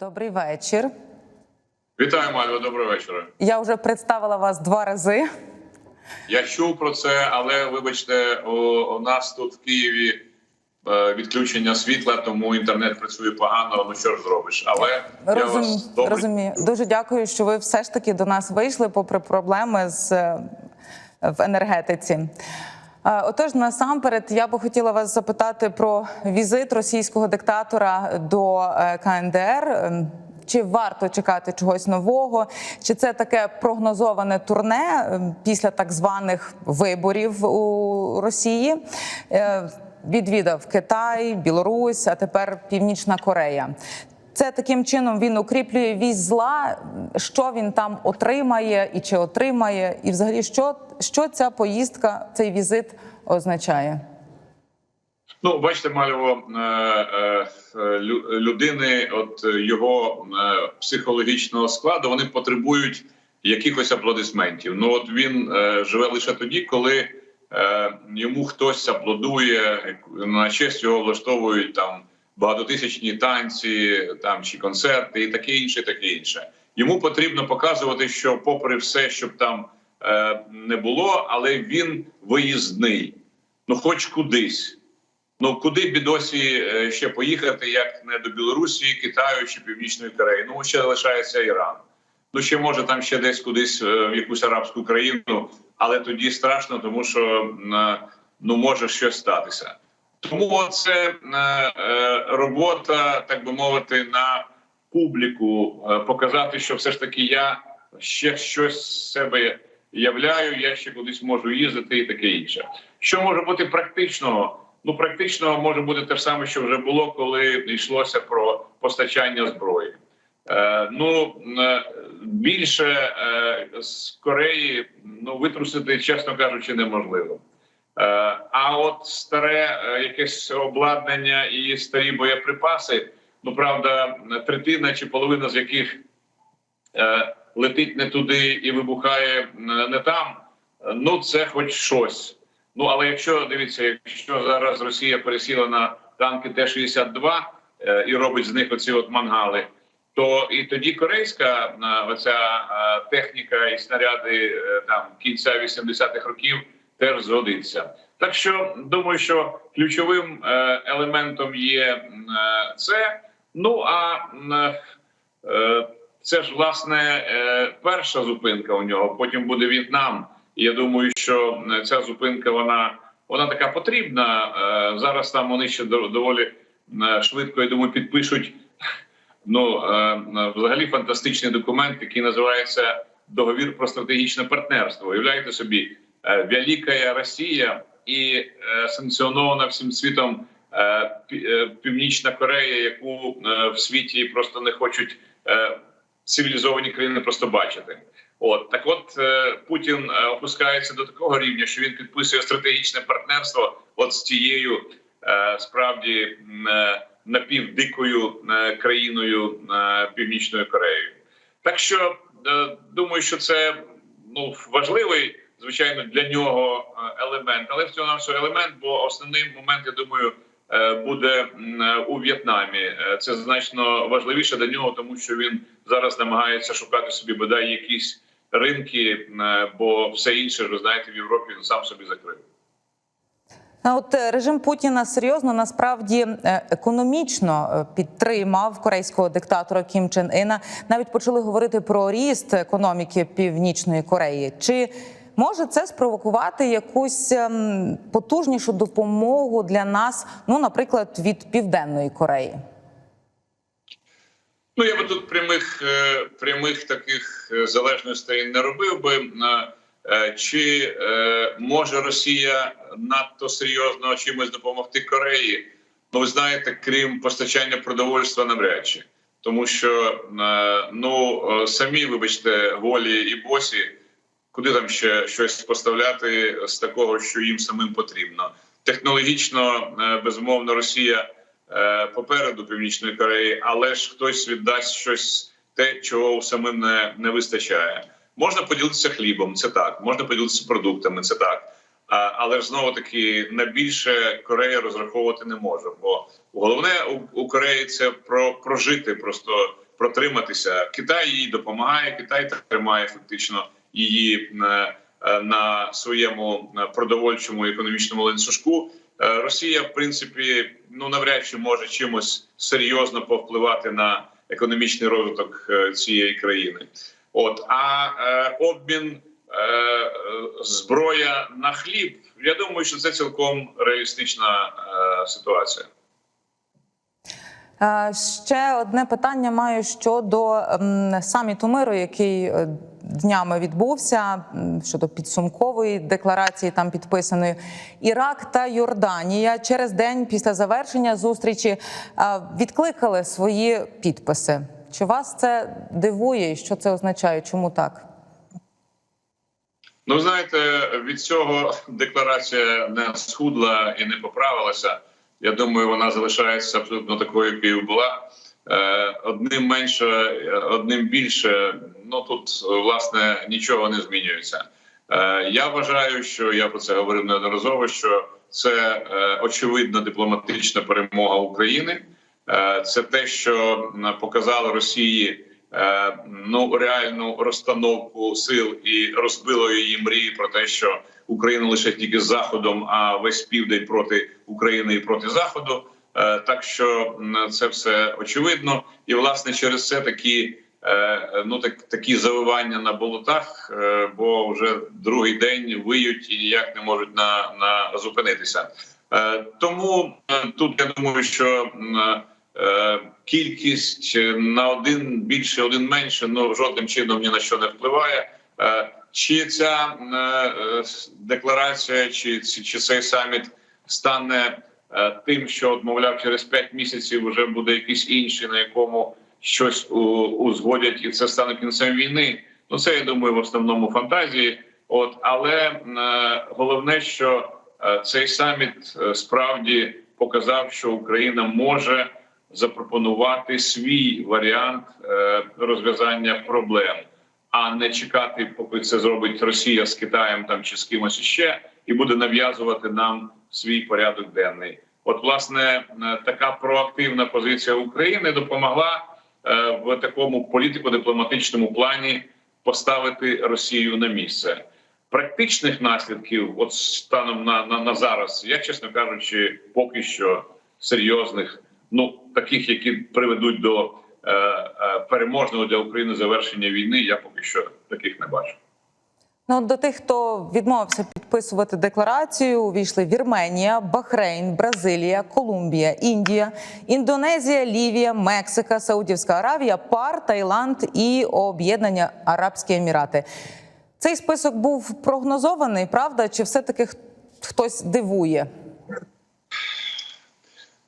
Добрий вечір. Вітаю, Мальво, доброго вечора. Я вже представила вас два рази. Я чув про це, але вибачте, у, у нас тут в Києві е, відключення світла, тому інтернет працює погано. Ну що ж зробиш? Але я вас добре Розумію. Дуже дякую, що ви все ж таки до нас вийшли, попри проблеми з е, в енергетиці. Е, Отож, насамперед, я би хотіла вас запитати про візит російського диктатора до е, КНДР. Ем, Чи варто чекати чогось нового? Чи це таке прогнозоване турне ем, після так званих виборів у Росії? Е, Відвідав Китай, Білорусь, а тепер Північна Корея. Це таким чином він укріплює вісь зла. Що він там отримає і чи отримає, і взагалі, що, що ця поїздка, цей візит означає? Ну, бачите, Мальво, е, е, лю- людини, от його е, психологічного складу, вони потребують якихось аплодисментів. Ну от він живе лише тоді, коли йому хтось аплодує, на честь його влаштовують там багатотисячні танці, там чи концерти, і таке інше, таке інше. Йому потрібно показувати, що, попри все, щоб там е, не було, але він виїзний, ну хоч кудись. Ну куди б досі е, ще поїхати, як не до Білорусі, Китаю чи Північної Кореї? Ну ще лишається Іран. Ну ще може там ще десь кудись е, в якусь арабську країну, але тоді страшно, тому що е, ну може щось статися. Тому це е, е, робота, так би мовити, на публіку е, показати, що все ж таки я ще щось себе являю, я ще кудись можу їздити і таке інше. Що може бути практичного? Ну, практично може бути те ж саме, що вже було, коли йшлося про постачання зброї. Е, ну більше е, з Кореї ну витрусити, чесно кажучи, неможливо. Е, а от старе е, якесь обладнання і старі боєприпаси, ну правда, третина чи половина з яких е, летить не туди і вибухає не там. Ну це хоч щось. Ну але якщо дивіться, якщо зараз Росія пересіла на танки Т-62 е, і робить з них оці от мангали, то і тоді корейська оця техніка і снаряди там кінця 80-х років теж згодиться. Так що думаю, що ключовим е, елементом є е, це. Ну а е, це ж власне перша зупинка у нього. Потім буде В'єтнам. Я думаю, що ця зупинка вона вона така потрібна. Зараз там вони ще доволі швидко, я думаю, підпишуть ну взагалі фантастичний документ, який називається договір про стратегічне партнерство. Уявляєте собі, е, Велика Росія і е, санкціонована всім світом е, Пі- Північна Корея, яку в світі просто не хочуть цивілізовані країни просто бачити. От так, от Путін опускається до такого рівня, що він підписує стратегічне партнерство, от з тією справді напівдикою країною Північною Кореєю. Так що думаю, що це ну важливий, звичайно, для нього е, елемент, але в цьому нам елемент, бо основний момент, я думаю, е, буде у В'єтнамі. Е, Це значно важливіше для нього, тому що він зараз намагається шукати собі бодай якісь ринки, бо все інше, ви знаєте, в Європі він сам собі закрив. А от режим Путіна серйозно насправді економічно підтримав корейського диктатора Кім Чен Іна. Навіть почали говорити про ріст економіки Північної Кореї. Чи може це спровокувати якусь ем, потужнішу допомогу для нас? Ну, наприклад, від Південної Кореї? Ну я би тут прямих е, прямих таких е, залежностей не робив би. Е, Чи може Росія надто серйозно чимось допомогти Кореї? Ну, ви знаєте, крім постачання продовольства, навряд чи тому, що ну самі, вибачте, голі і босі, куди там ще щось поставляти з такого, що їм самим потрібно. Технологічно, е, безумовно, Росія е, попереду Північної Кореї, але ж хтось віддасть щось те, чого самим не, не вистачає. Можна поділитися хлібом, це так, можна поділитися продуктами, це так. Але ж знову таки на більше Корея розраховувати не може. Бо головне у, у Кореї це про прожити, просто протриматися. Китай їй допомагає. Китай тримає фактично її е, е, на своєму е, продовольчому економічному ланцюжку. Росія, в принципі, ну навряд чи може чимось серйозно повпливати на економічний розвиток цієї країни. От а обмін зброя на хліб. Я думаю, що це цілком реалістична ситуація. Ще одне питання маю щодо саміту миру, який днями відбувся щодо підсумкової декларації, там підписаної Ірак та Йорданія через день після завершення зустрічі відкликали свої підписи. Чи вас це дивує? і Що це означає? Чому так? Ну, знаєте, від цього декларація не схудла і не поправилася. Я думаю, вона залишається абсолютно такою, якою була. Е, Одним менше, е, одним більше. Ну тут власне нічого не змінюється. Е, Я вважаю, що я про це говорив неодноразово. Що це е, очевидна дипломатична перемога України. Е, Це те, що показало Росії е, ну реальну розстановку сил і розбило її мрії про те, що Україна лише тільки з заходом, а весь південь проти України і проти заходу. Е, Так що це все очевидно, і власне через це такі. Е, Ну, так такі завивання на болотах, е, бо вже другий день виють і ніяк не можуть на, на зупинитися. Е, Тому тут я думаю, що кількість на один більше, один менше, ну жодним чином ні на що не впливає. Чи ця декларація, чи, чи, цей саміт стане тим, що мовляв, через 5 місяців вже буде якийсь інший, на якому щось узгодять, і це стане кінцем війни. Ну це я думаю, в основному фантазії. От але е, головне, що е, цей саміт е, справді показав, що Україна може запропонувати свій варіант розв'язання проблем, а не чекати, поки це зробить Росія з Китаєм там чи з кимось іще, і буде нав'язувати нам свій порядок денний. От, власне, така проактивна позиція України допомогла в такому політико-дипломатичному плані поставити Росію на місце. Практичних наслідків, от станом на, на, на зараз, я чесно кажучи, поки що серйозних, ну таких, які приведуть до е, е, переможного для України завершення війни, я поки що таких не бачу. Ну, до тих, хто відмовився підписувати декларацію, увійшли Вірменія, Бахрейн, Бразилія, Колумбія, Індія, Індонезія, Лівія, Мексика, Саудівська Аравія, ПАР, Таїланд і Об'єднані Арабські Емірати. Цей список був прогнозований, правда? Чи все-таки хтось дивує?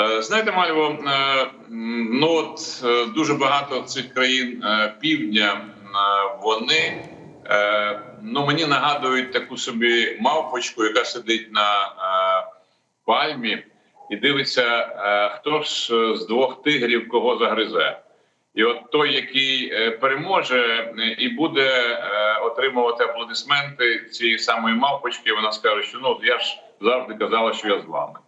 Е, Знаєте, Мальво, е, ну от е, дуже багато цих країн півдня вони ну мені нагадують таку собі мавпочку, яка сидить на е, пальмі і дивиться, е, хто ж з двох тигрів кого загризе. І от той, який е, переможе е, і буде е, отримувати аплодисменти цієї самої мавпочки, вона скаже, що ну я ж завжди казала, що я з вами.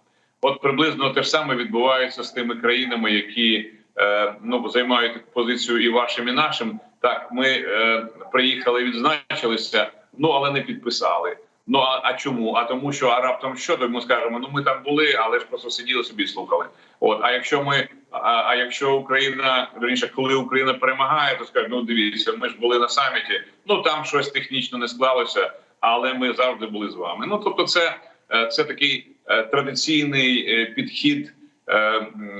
От приблизно те ж саме відбувається з тими країнами, які е, ну займають позицію і вашим, і нашим. Так, ми е, приїхали, відзначилися, ну але не підписали. Ну а, а чому? А тому, що а раптом що то ми скажемо? Ну ми там були, але ж просто сиділи собі слухали. От а якщо ми, а, а якщо Україна раніше, коли Україна перемагає, то скажуть, ну дивіться, ми ж були на саміті. Ну там щось технічно не склалося, але ми завжди були з вами. Ну тобто, це, е, це такий е, традиційний е, підхід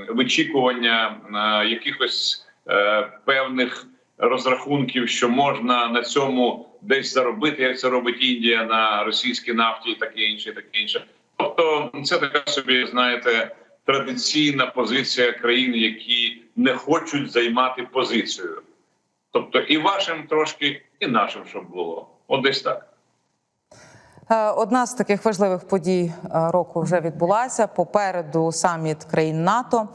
вичікування якихось певних розрахунків, що можна на цьому десь заробити, як це робить Індія на російській нафті, і таке інше, таке інше. Тобто, це така собі, знаєте, традиційна позиція країн, які не хочуть займати позицію. Тобто, і вашим трошки, і нашим, щоб було. От десь так. Е, Одна з таких важливих подій е, року вже відбулася. Попереду саміт країн НАТО.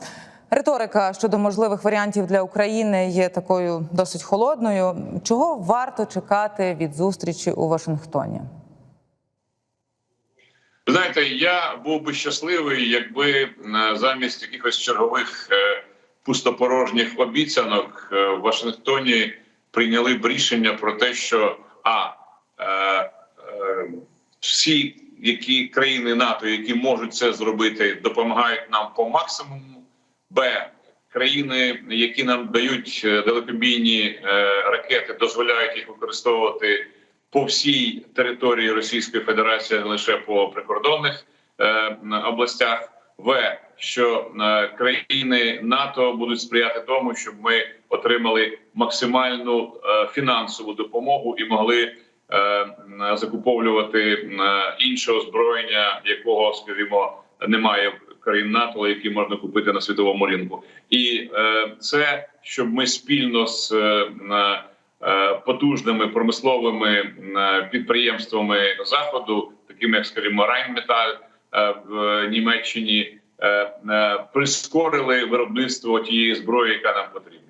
Риторика щодо можливих варіантів для України є такою досить холодною. Чого варто чекати від зустрічі у Вашингтоні? Знаєте, я був би щасливий, якби е, замість якихось чергових е, пустопорожніх обіцянок е, в Вашингтоні прийняли б рішення про те, що а е, е, всі які країни НАТО, які можуть це зробити, допомагають нам по максимуму. Б країни, які нам дають е, далекобійні е, ракети, дозволяють їх використовувати по всій території Російської Федерації, не лише по прикордонних е, областях. В що країни НАТО будуть сприяти тому, щоб ми отримали максимальну фінансову допомогу і могли закуповувати інше озброєння, якого, скажімо, немає країн НАТО, які можна купити на світовому ринку, і е, це щоб ми спільно з е, е, потужними промисловими е, підприємствами заходу, такими як скажімо, Райнметаль е, в Німеччині, е, е, прискорили виробництво тієї зброї, яка нам потрібна.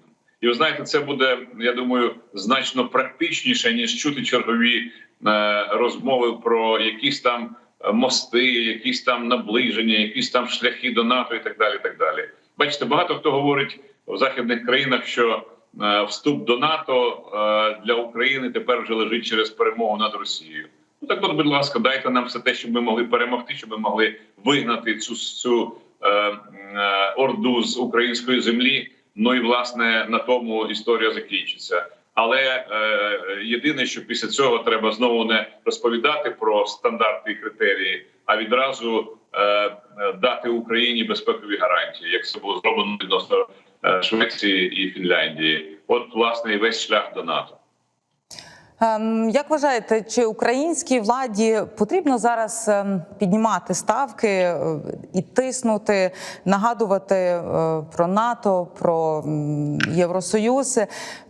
І ви знаєте, це буде, я думаю, значно практичніше ніж чути чергові е, розмови про якісь там мости, якісь там наближення, якісь там шляхи до НАТО і так далі. І так далі. Бачите, багато хто говорить в західних країнах, що е, вступ до НАТО е, для України тепер вже лежить через перемогу над Росією. Ну так, от, будь ласка, дайте нам все те, щоб ми могли перемогти, щоб ми могли вигнати цю цю е, е, орду з української землі. Ну і власне на тому історія закінчиться. Але е, єдине, що після цього треба знову не розповідати про стандарти і критерії, а відразу е, дати Україні безпекові гарантії, як це було зроблено відносно е, Швеції і Фінляндії. От власне і весь шлях до НАТО. Ем, Як вважаєте, чи українській владі потрібно зараз ем, піднімати ставки е, і тиснути, нагадувати е, про НАТО, про Євросоюз?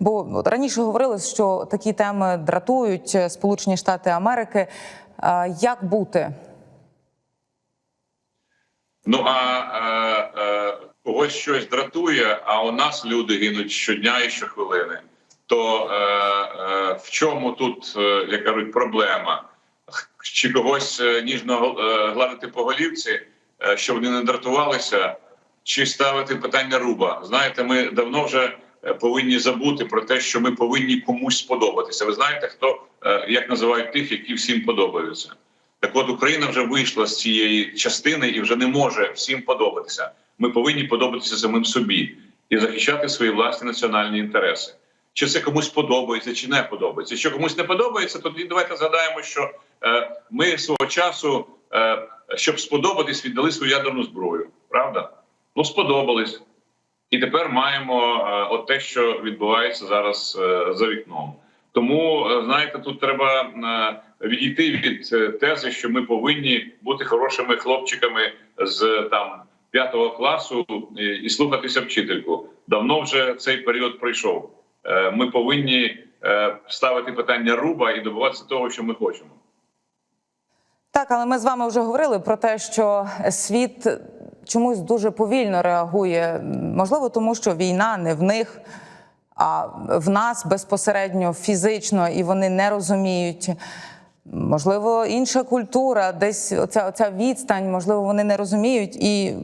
Бо раніше говорили, що такі теми дратують е, Сполучені Штати Америки. Як бути? Ну а е, е, когось щось дратує, а у нас люди гинуть щодня і щохвилини. То е, е, в чому тут, е, як кажуть, проблема? Чи когось е, ніжно е, гладити по голівці, щоб вони не дратувалися, чи ставити питання руба? Знаєте, ми давно вже повинні забути про те, що ми повинні комусь сподобатися. Ви знаєте, хто як називають тих, які всім подобаються? Так от Україна вже вийшла з цієї частини і вже не може всім подобатися. Ми повинні подобатися самим собі і захищати свої власні національні інтереси. Чи це комусь подобається, чи не подобається. Якщо комусь не подобається, тоді давайте згадаємо, що е, ми свого часу, е, щоб сподобатись, віддали свою ядерну зброю. Правда? Ну сподобались. І тепер маємо е, от те, що відбувається зараз за вікном. Тому знаєте, тут треба відійти від тези, що ми повинні бути хорошими хлопчиками з там п'ятого класу і слухатися вчительку. Давно вже цей період пройшов. Е, Ми повинні е, ставити питання руба і добиватися того, що ми хочемо. Так, але ми з вами вже говорили про те, що світ чомусь дуже повільно реагує. Можливо, тому що війна не в них, а в нас безпосередньо фізично, і вони не розуміють. Можливо, інша культура, десь оця, оця відстань, можливо, вони не розуміють, і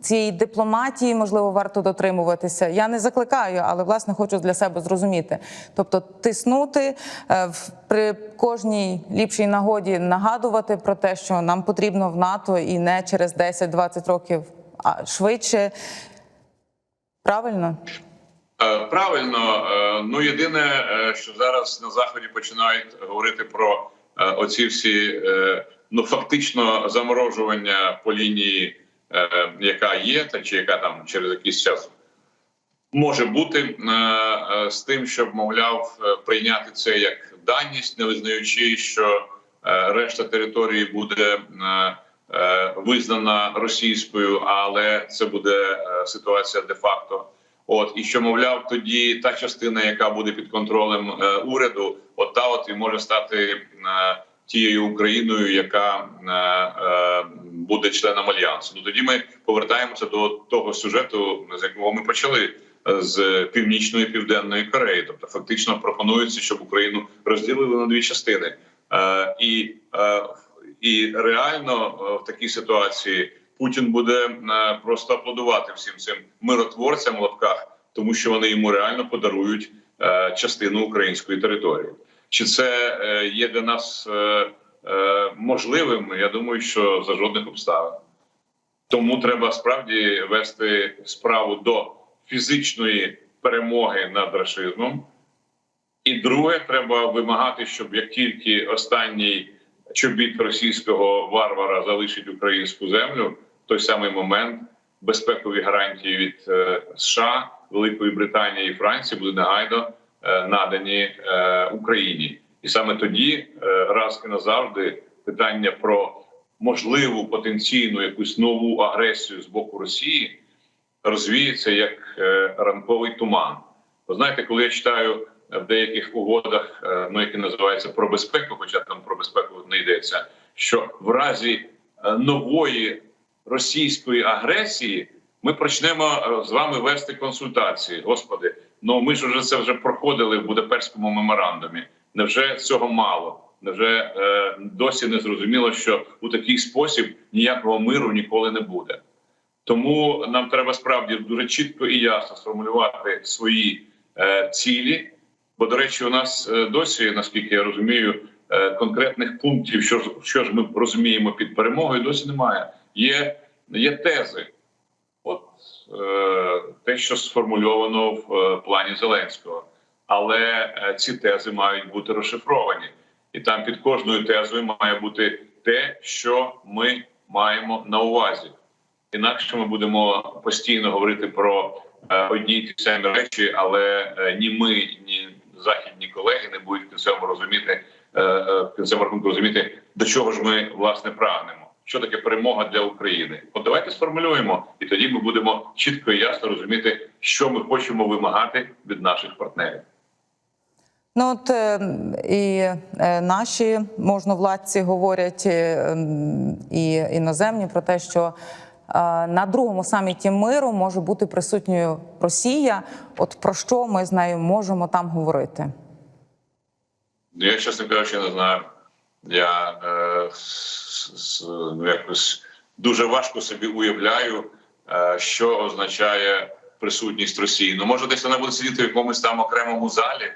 цієї дипломатії, можливо, варто дотримуватися. Я не закликаю, але власне хочу для себе зрозуміти. Тобто, тиснути е, при кожній ліпшій нагоді нагадувати про те, що нам потрібно в НАТО і не через 10-20 років, а швидше. Правильно? Е, Правильно, Е, ну єдине, що зараз на заході починають говорити про оці всі ну фактично заморожування по лінії, яка є, та чи яка там через якийсь час може бути е, е, з тим, щоб мовляв е, прийняти це як даність, не визнаючи, що е, решта території буде. е, е, Визнана російською, але це буде е, ситуація де-факто. От і що мовляв, тоді та частина, яка буде під контролем е, уряду, от та от і може стати е, тією Україною, яка е, е, буде членом альянсу. Ну тоді ми повертаємося до того сюжету, з якого ми почали е, з північної південної Кореї. Тобто, фактично пропонується, щоб Україну розділили на дві частини. І І реально в такій ситуації Путін буде просто аплодувати всім цим миротворцям в лапках, тому що вони йому реально подарують частину української території. Чи це е, є для нас е, е, можливим? Я думаю, що за жодних обставин. Тому треба справді вести справу до фізичної перемоги над рашизмом. І друге, треба вимагати, щоб як тільки останній чобіт російського варвара залишить українську землю, в той самий момент безпекові гарантії від США, Великої Британії і Франції будуть негайно надані е, Україні. І саме тоді, е, раз і назавжди, питання про можливу потенційну якусь нову агресію з боку Росії розвіється як е, ранковий туман. Ви знаєте, коли я читаю в деяких угодах, е, ну які називаються про безпеку, хоча там про безпеку не йдеться, що в разі е, нової російської агресії ми почнемо е, з вами вести консультації. Господи, ну ми ж вже це вже проходили в Будапештському меморандумі. Невже цього мало? Невже е, досі не зрозуміло, що у такий спосіб ніякого миру ніколи не буде? Тому нам треба справді дуже чітко і ясно сформулювати свої е, цілі. Бо, до речі, у нас е, досі, наскільки я розумію, е, конкретних пунктів, що ж що ж ми розуміємо під перемогою, досі немає. Є, є тези. От те, що сформульовано в е, плані Зеленського, але е, ці тези мають бути розшифровані, і там під кожною тезою має бути те, що ми маємо на увазі. Інакше ми будемо постійно говорити про е, одні й ті самі речі, але е, ні ми, ні західні колеги не будуть в цьому розуміти е, е, в кінцевому рахунку розуміти, до чого ж ми власне прагнемо. Що таке перемога для України? От давайте сформулюємо, і тоді ми будемо чітко і ясно розуміти, що ми хочемо вимагати від наших партнерів. Ну от е, і е, наші можновладці говорять е, і іноземні про те, що на другому саміті миру може бути присутньою Росія. От про що ми з нею можемо там говорити? Я, чесно кажучи, не знаю. Я е, с- ну, якось дуже важко собі уявляю, е, що означає присутність Росії. Ну, може, десь вона буде сидіти в якомусь там окремому залі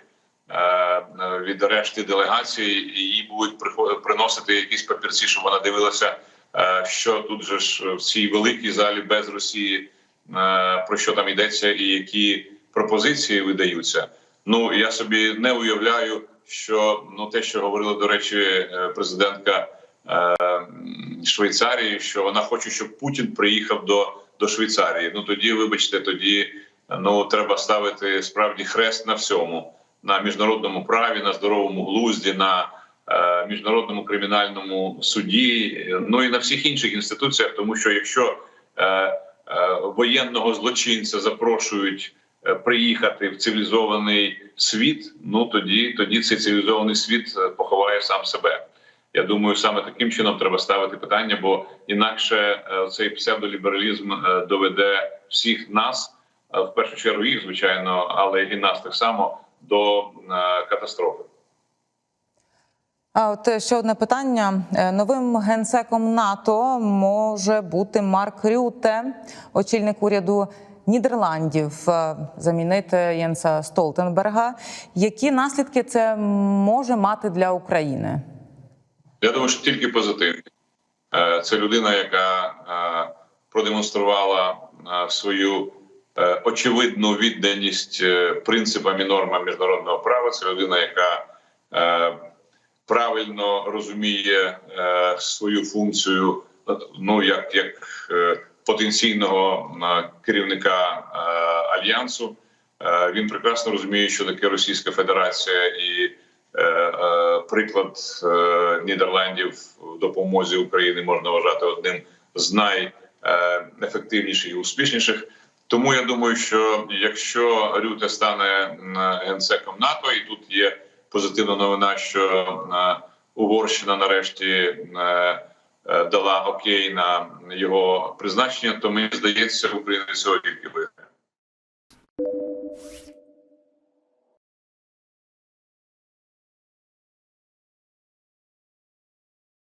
е, від решти делегації, і їй будуть приносити якісь папірці, щоб вона дивилася, е, що тут же ж в цій великій залі без Росії, про що там йдеться, і які пропозиції видаються. Ну я собі не уявляю, що ну те, що говорила до речі, президентка Швейцарії, що вона хоче, щоб Путін приїхав до, до Швейцарії. Ну тоді, вибачте, тоді ну треба ставити справді хрест на всьому, на міжнародному праві, на здоровому глузді, на е, міжнародному кримінальному суді, е, ну і на всіх інших інституціях, тому що якщо е, е, воєнного злочинця запрошують е, приїхати в цивілізований світ, ну тоді, тоді цей цивілізований світ е, поховає сам себе. Я думаю, саме таким чином треба ставити питання, бо інакше е, цей псевдолібералізм е, доведе всіх нас, е, в першу чергу їх, звичайно, але і нас так само до катастрофи. А от ще одне питання. Новим генсеком НАТО може бути Марк Рюте, очільник уряду Нідерландів, замінити Єнса Столтенберга. Які наслідки це може мати для України? Я думаю, що тільки позитивні. Е, Це людина, яка е, продемонструвала е, свою очевидну відданість принципам і нормам міжнародного права. Це людина, яка правильно розуміє свою функцію, ну як, як потенційного керівника альянсу. Він прекрасно розуміє, що таке Російська Федерація і приклад е, Нідерландів в допомозі Україні можна вважати одним з найефективніших і успішніших. Тому я думаю, що якщо Рюте стане генсеком НАТО, і тут є позитивна новина, що е, Угорщина нарешті е, е, дала окей на його призначення, то мені здається, Україна тільки